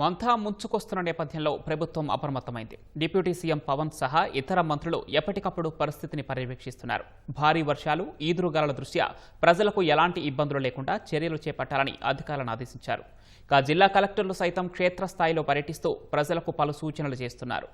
మంతా ముంచుకొస్తున్న నేపథ్యంలో ప్రభుత్వం అప్రమత్తమైంది. Deputy CM Pawan సహా ఇతర మంత్రులు ఎప్పటికప్పుడు పరిస్థితిని పర్యవేక్షిస్తున్నారు. భారీ వర్షాలు ఈదురుగాల దృష్ట్యా ప్రజలకు ఎలాంటి ఇబ్బందులు లేకుండా చర్యలు చేపట్టాలని అధికారులను ఆదేశించారు. ఇక జిల్లా కలెక్టర్లు సైతం క్షేత్రస్థాయిలో పర్యటిస్తూ ప్రజలకు పలు సూచనలు చేస్తున్నారు.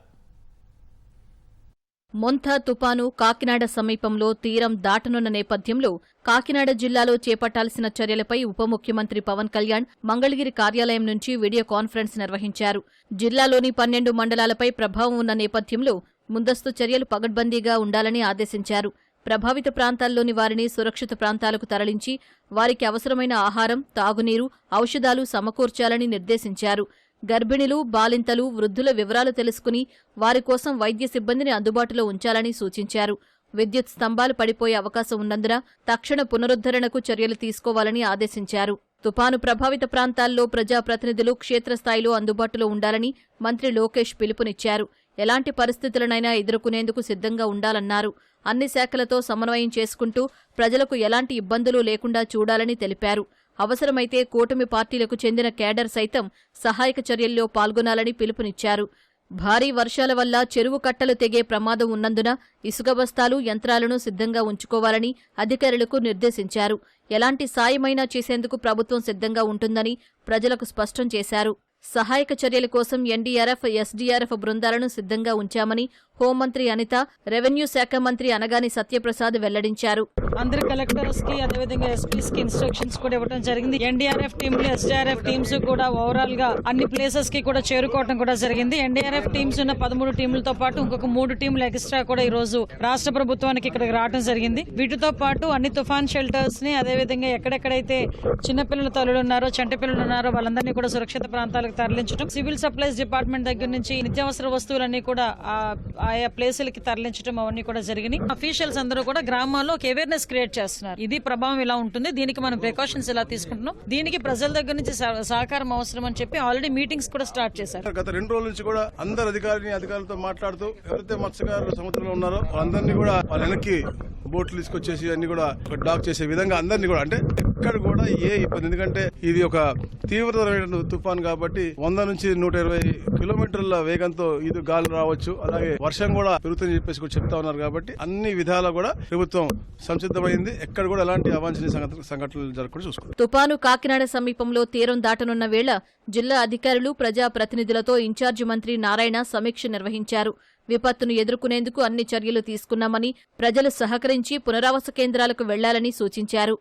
మొంథా తుపాను కాకినాడ సమీపంలో తీరం దాటనున్న నేపథ్యంలో కాకినాడ జిల్లాలో చేపట్టాల్సిన చర్యలపై ఉప ముఖ్యమంత్రి పవన్ కళ్యాణ్ మంగళగిరి కార్యాలయం నుంచి వీడియో కాన్ఫరెన్స్ నిర్వహించారు. జిల్లాలోని పన్నెండు మండలాలపై ప్రభావం ఉన్న నేపథ్యంలో ముందస్తు చర్యలు పగడ్బందీగా ఉండాలని ఆదేశించారు. ప్రభావిత ప్రాంతాల్లోని వారిని సురక్షిత ప్రాంతాలకు తరలించి వారికి అవసరమైన ఆహారం తాగునీరు ఔషధాలు సమకూర్చాలని నిర్దేశించారు. గర్భిణులు బాలింతలు వృద్ధుల వివరాలు తెలుసుకుని వారి కోసం వైద్య సిబ్బందిని అందుబాటులో ఉంచాలని సూచించారు. విద్యుత్ స్తంభాలు పడిపోయే అవకాశం ఉన్నందున తక్షణ పునరుద్ధరణకు చర్యలు తీసుకోవాలని ఆదేశించారు. తుపాను ప్రభావిత ప్రాంతాల్లో ప్రజాప్రతినిధులు క్షేత్రస్థాయిలో అందుబాటులో ఉండాలని మంత్రి లోకేష్ పిలుపునిచ్చారు. ఎలాంటి పరిస్థితులనైనా ఎదుర్కొనేందుకు సిద్ధంగా ఉండాలన్నారు. అన్ని శాఖలతో సమన్వయం చేసుకుంటూ ప్రజలకు ఎలాంటి ఇబ్బందులు లేకుండా చూడాలని తెలిపారు. అవసరమైతే కూటమి పార్టీలకు చెందిన కేడర్ సైతం సహాయక చర్యల్లో పాల్గొనాలని పిలుపునిచ్చారు. భారీ వర్షాల వల్ల చెరువు కట్టలు తెగే ప్రమాదం ఉన్నందున ఇసుక బస్తాలు యంత్రాలను సిద్ధంగా ఉంచుకోవాలని అధికారులకు నిర్దేశించారు. ఎలాంటి సాయమైనా చేసేందుకు ప్రభుత్వం సిద్ధంగా ఉంటుందని ప్రజలకు స్పష్టం చేశారు. సహాయక చర్యల కోసం ఎన్డీఆర్ఎఫ్ ఎస్డీఆర్ఎఫ్ బృందాలను సిద్ధంగా ఉంచామని హోంమంత్రి అనిత రెవెన్యూ శాఖ మంత్రి అనగాని సత్యప్రసాద్ వెల్లడించారు. అందరు కలెక్టర్స్కి అదేవిధంగా ఎస్పీస్కి ఇన్స్ట్రక్షన్స్ కూడా ఇవ్వడం జరిగింది. ఎన్డీఆర్ఎఫ్ టీంలు ఎస్డీఆర్ఎఫ్ టీమ్స్ కూడా ఓవరాల్గా అన్ని ప్లేసెస్కి కూడా చేరుకోవడం కూడా జరిగింది. ఎన్డీఆర్ఎఫ్ టీమ్స్ ఉన్న పదమూడు టీంలతో పాటు ఇంకొక మూడు టీంలు ఎక్స్ట్రా కూడా ఈ రోజు రాష్ట్ర ప్రభుత్వానికి ఇక్కడికి రావడం జరిగింది. వీటితో పాటు అన్ని తుఫాన్ షెల్టర్స్ని అదేవిధంగా ఎక్కడెక్కడైతే చిన్నపిల్లల తల్లులు ఉన్నారో చంటి పిల్లలు ఉన్నారో వాళ్ళందరినీ కూడా సురక్షిత ప్రాంతాలకు తరలించడం సివిల్ సప్లైస్ డిపార్ట్మెంట్ దగ్గర నుంచి నిత్యావసర వస్తువులన్నీ కూడా ఆయా ప్లేసులకి తరలించడం అవన్నీ కూడా జరిగినాయి. అఫీషియల్స్ అందరూ కూడా గ్రామాల్లో ఒక అవేర్నెస్ క్రియేట్ చేస్తున్నారు. ఇది ప్రభావం ఇలా ఉంటుంది. దీనికి మనం ప్రికాషన్స్ ఇలా తీసుకుంటున్నాం. దీనికి ప్రజల దగ్గర నుంచి సహ- సహకారం అవసరం అని చెప్పి ఆల్రెడీ మీటింగ్స్ కూడా స్టార్ట్ చేశారు. గత రెండు రోజుల నుంచి కూడా అందరు అధికారిని అధికారులతో మాట్లాడుతూ ఎవరైతే మత్స్యకారులు సముద్రంలో ఉన్నారో వాళ్ళందరినీ కూడా వాళ్ళ వెనక్కి బోట్లు తీసుకొచ్చేసి అన్ని కూడా డాక్ చేసే విధంగా అందరినీ కూడా అంటే ఎక్కడ కూడా ఏ ఇబ్బంది. ఎందుకంటే ఇది ఒక తీవ్రతరమైన తుఫాన్ కాబట్టి వంద నుంచి నూట ఇరవై కిలోమీటర్ల వేగంతో ఇది గాలి రావచ్చు. అలాగే వర్షం కూడా పెరుగుతుందని చెప్పేసి కూడా చెప్తా ఉన్నారు కాబట్టి అన్ని విధాలా కూడా ప్రభుత్వం సంసిద్ధమైంది. ఎక్కడ కూడా ఎలాంటి అవాంఛనీయ సంఘటనలు జరగకుండా చూసుకుంటాం తుపాను కాకినాడ సమీపంలో తీరం దాటనున్న వేళ జిల్లా అధికారులు ప్రజా ప్రతినిధులతో ఇన్ఛార్జి మంత్రి నారాయణ సమీక్ష నిర్వహించారు. విపత్తును ఎదుర్కొనేందుకు అన్ని చర్యలు తీసుకున్నామని ప్రజలు సహకరించి పునరావాస కేంద్రాలకు వెళ్ళాలని సూచించారు.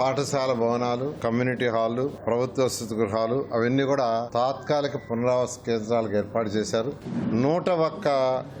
పాఠశాల భవనాలు కమ్యూనిటీ హాళ్ళు ప్రభుత్వ వసతి గృహాలు అవన్నీ కూడా తాత్కాలిక పునరావాస కేంద్రాలకు ఏర్పాటు చేశారు. నూట ఒక్క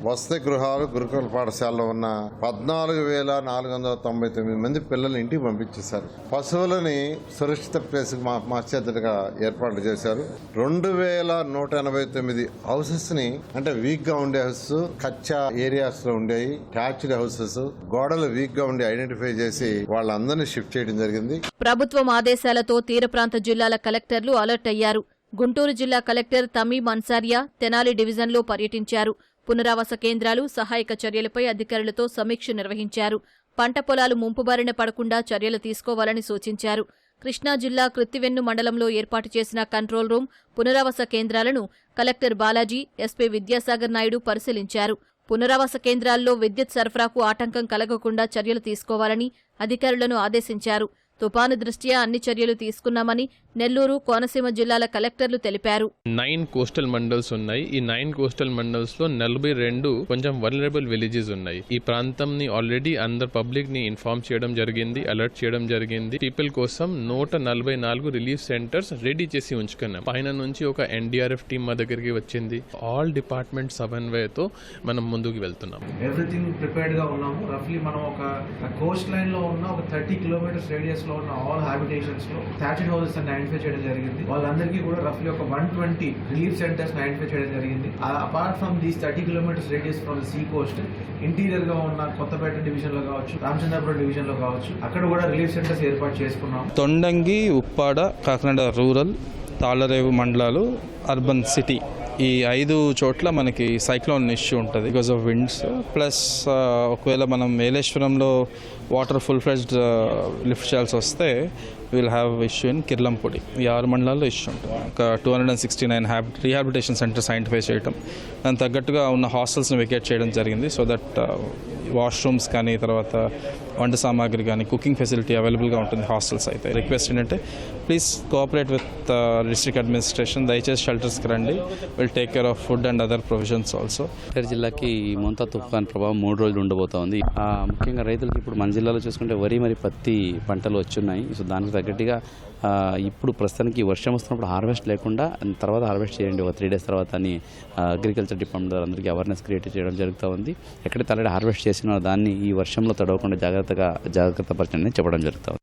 వసతి గృహాలు గురుకుల పాఠశాలలో ఉన్న పద్నాలుగు వేల నాలుగు వందల తొంభై తొమ్మిది మంది పిల్లల్ని ఇంటికి పంపించేశారు. పశువులని సురక్షిత ప్లేస్ మార్చేద్దగా ఏర్పాట్లు చేశారు. రెండు వేల నూట ఎనభై తొమ్మిది హౌసెస్ని అంటే వీక్గా ఉండే హౌసెస్ కచ్చా ఏరియాస్లో ఉండేవి ట్యాచ్డ్ హౌసెస్ గోడలు వీక్గా ఉండి ఐడెంటిఫై చేసి వాళ్ళందరినీ షిఫ్ట్ చేయడం జరిగింది. ప్రభుత్వం ఆదేశాలతో తీర ప్రాంత జిల్లాల కలెక్టర్లు అలర్ట్ అయ్యారు. గుంటూరు జిల్లా కలెక్టర్ తమీం అన్సారియా తెనాలి డివిజన్లో పర్యటించారు. పునరావాస కేంద్రాలు సహాయక చర్యలపై అధికారులతో సమీక్ష నిర్వహించారు. పంట పొలాలు ముంపుబారిన పడకుండా చర్యలు తీసుకోవాలని సూచించారు. కృష్ణా జిల్లా కృత్తివెన్ను మండలంలో ఏర్పాటు చేసిన కంట్రోల్ రూమ్ పునరావాస కేంద్రాలను కలెక్టర్ బాలాజీ ఎస్పీ విద్యాసాగర్ నాయుడు పరిశీలించారు. పునరావాస కేంద్రాల్లో విద్యుత్ సరఫరాకు ఆటంకం కలగకుండా చర్యలు తీసుకోవాలని అధికారులను ఆదేశించారు. తుపాను దృష్ట్యా అన్ని చర్యలు తీసుకున్నామని నెల్లూరు కోనసీమ జిల్లాల కలెక్టర్లు తెలిపారు. నైన్ కోస్టల్ మండల్స్ ఉన్నాయి. ఈ నైన్ కోస్టల్ మండల్స్లో నలభై రెండు కొంచెం వలరబుల్ విలేజెస్ ఉన్నాయి. ఈ ప్రాంతంని ఆల్రెడీ అందరు పబ్లిక్ని ఇన్ఫార్మ్ చేయడం జరిగింది అలర్ట్ చేయడం జరిగింది. పీపుల్ కోసం నూట నలభై నాలుగు రిలీఫ్ సెంటర్స్ రెడీ చేసి ఉంచుకున్నాం. పైన నుంచి ఒక ఎన్డీఆర్ఎఫ్ టీం మా దగ్గరికి వచ్చింది. ఆల్ డిపార్ట్మెంట్ సమన్వయతో మనం ముందుకు వెళ్తున్నాం. ఎవ్రీథింగ్ ప్రిపేర్డ్గా ఉన్నాము. రఫ్లీ మనం ఒక కోస్ట్ లైన్లో ఉన్న ఒక థర్టీ కిలోమీటర్స్ రేడియస్లో ఉన్న ఆల్ హ్యాబిటేషన్స్లో థాచెడ్ హౌసెస్ అని ఐడెంటిఫై చేయడం జరిగింది. వాళ్ళందరికీ కూడా రఫ్లీ ఒక one twenty relief centres identify చేయడం జరిగింది. Apart from these thirty kilometres radius from sea coast ఇంటీరియర్గా ఉన్న కొత్తపేట డివిజన్లో కావచ్చు రామచంద్రపురం డివిజన్లో కావచ్చు అక్కడ కూడా రిలీఫ్ సెంటర్స్ ఏర్పాటు చేసుకున్నాం. తొండంగి ఉప్పాడ కాకినాడ రూరల్ తాళరేవు మండలాలు అర్బన్ సిటీ ఈ ఐదు చోట్ల మనకి సైక్లోన్ ఇష్యూ ఉంటుంది బికాస్ ఆఫ్ విండ్స్ ప్లస్ ఒకవేళ మనం మేలేశ్వరంలో వాటర్ ఫుల్ ఫ్లెజ్డ్ లిఫ్ట్ చేయాల్సి వస్తే will have issue in Kirlampudi ఈ ఆరు మండలాల్లో ఇష్యూ ఉంటుంది. ఒక two hundred and sixty nine హ్యాబ్ rehabilitation centres identify చేయడం దానికి తగ్గట్టుగా ఉన్న హాస్టల్స్ని వెకేట్ చేయడం జరిగింది. సో దట్ వాష్రూమ్స్ కానీ తర్వాత వంట సామాగ్రి కానీ కుకింగ్ ఫెసిలిటీ అవైలబుల్గా ఉంటుంది హాస్టల్స్ అయితే. రిక్వెస్ట్ ఏంటంటే please cooperate with district administration దయచేసి షెల్టర్స్కి రండి. Will take care of food and other provisions also NTR జిల్లాకి ఈ మొంతా తుఫాన్ ప్రభావం మూడు రోజులు ఉండబోతోంది. ముఖ్యంగా రైతులకు ఇప్పుడు మన జిల్లాలో చూసుకుంటే వరి మరి పత్తి పంటలు వచ్చున్నాయి. సో దానికి తగ్గట్టుగా ఇప్పుడు ప్రస్తుతానికి వర్షం వస్తున్నప్పుడు హార్వెస్ట్ లేకుండా తర్వాత హార్వెస్ట్ చేయండి. ఒక త్రీ డేస్ తర్వాత అని అగ్రికల్చర్ డిపార్ట్మెంట్ ద్వారా అందరికీ అవేర్నెస్ క్రియేట్ చేయడం జరుగుతూ ఉంది. ఎక్కడైతే ఆల్రెడీ హార్వెస్ట్ చేసిన దాన్ని ఈ వర్షంలో తడవకుండా జాగ్రత్తగా జాగ్రత్త పరచండి చెప్పడం జరుగుతుంది